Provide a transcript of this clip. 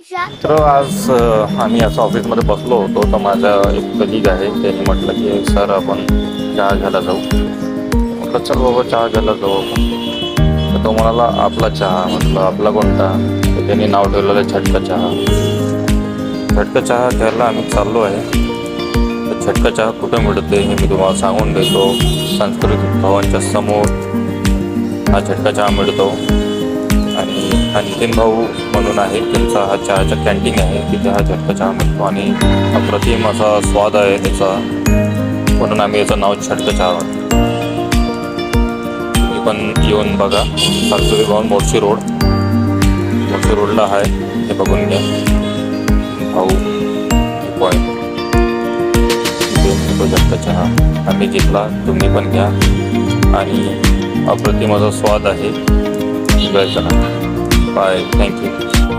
तर आज आम्ही असं ऑफिसमध्ये बसलो होतो तर माझा एक कलिग आहे त्याने म्हटलं की सर आपण चहा घ्यायला जाऊ. म्हटलं चल बाबा चहा घ्यायला जाऊ आपण. तर तो म्हणाला आपला चहा. म्हटलं आपला कोणता? तर त्यांनी नाव ठेवलेलं आहे छटका चहा. छटका चहा घ्यायला आम्ही चाललो आहे. तर छटका चहा कुठे मिळते हे मी तुम्हाला सांगून देतो. सांस्कृतिक भवनच्या समोर हा छटका चहा मिळतो. आणि हा नितीन भाऊ म्हणून आहे. त्यांचा हा चहाचा कॅन्टीन आहे. तिथे हा झटका चहा मिळतो आणि अप्रतिम असा स्वाद आहे त्याचा. म्हणून आम्ही याचं नाव छटका चहा तुम्ही पण येऊन बघा. सांस्कृतिक भवन मोर्शी रोड. मोर्शी रोडला आहे. हे बघून घ्या. भाऊ पॉईंट तिथे झटका चहा आम्ही घेतला. तुम्ही पण घ्या. आणि अप्रतिम असा स्वाद आहे. एन्जॉय करा. Bye. Thank you.